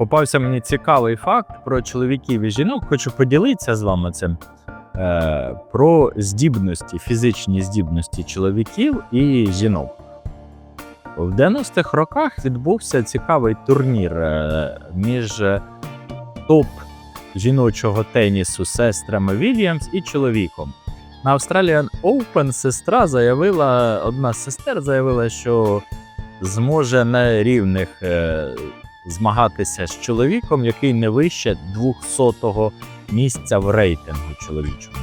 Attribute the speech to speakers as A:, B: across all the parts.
A: попався мені цікавий факт про чоловіків і жінок. Хочу поділитися з вами цим. Е, про здібності, фізичні здібності чоловіків і жінок. В 90-х роках відбувся цікавий турнір е, між е, топ жіночого тенісу сестрами Вільямс і чоловіком. На Australian Open сестра заявила, одна з сестер заявила, що зможе на рівних е, змагатися з чоловіком, який не вище 200-го місця в рейтингу чоловічому.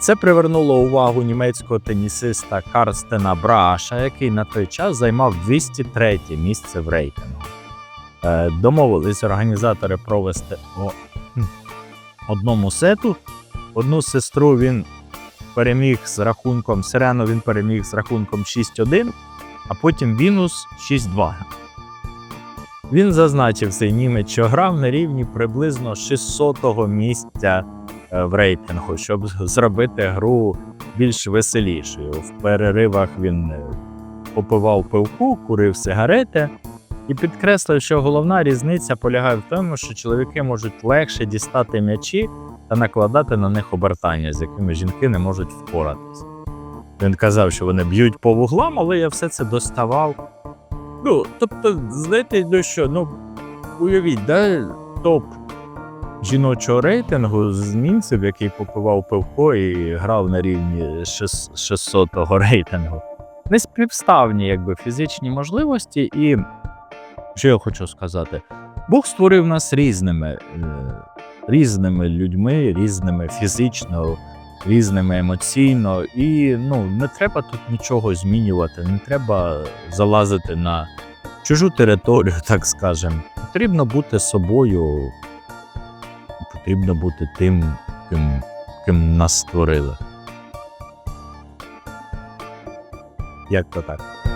A: Це привернуло увагу німецького тенісиста Карстена Браша, який на той час займав 203 місце в рейтингу. Е, Домовились організатори провести по одному сету. Одну сестру він переміг з рахунком Сирену, він переміг з рахунком 6-1, а потім Вінус 6-2. Він зазначив цей німець, що грав на рівні приблизно 600-го місця е, в рейтингу, щоб зробити гру більш веселішою. В переривах він е, попивав пивку, курив сигарети і підкреслив, що головна різниця полягає в тому, що чоловіки можуть легше дістати м'ячі та накладати на них обертання, з якими жінки не можуть впоратись. Він казав, що вони б'ють по вуглам, але я все це доставав. Ну, тобто, знаєте, ну що, ну уявіть, да, топ жіночого рейтингу з німців, який попивав пивко і грав на рівні 600-го рейтингу. Не співставні якби, фізичні можливості, і що я хочу сказати? Бог створив нас різними, е, різними людьми, різними фізично, різними емоційно. І ну, не треба тут нічого змінювати, не треба залазити на чужу територію, так скажемо. Потрібно бути собою, потрібно бути тим, ким, ким нас створили. Як то так?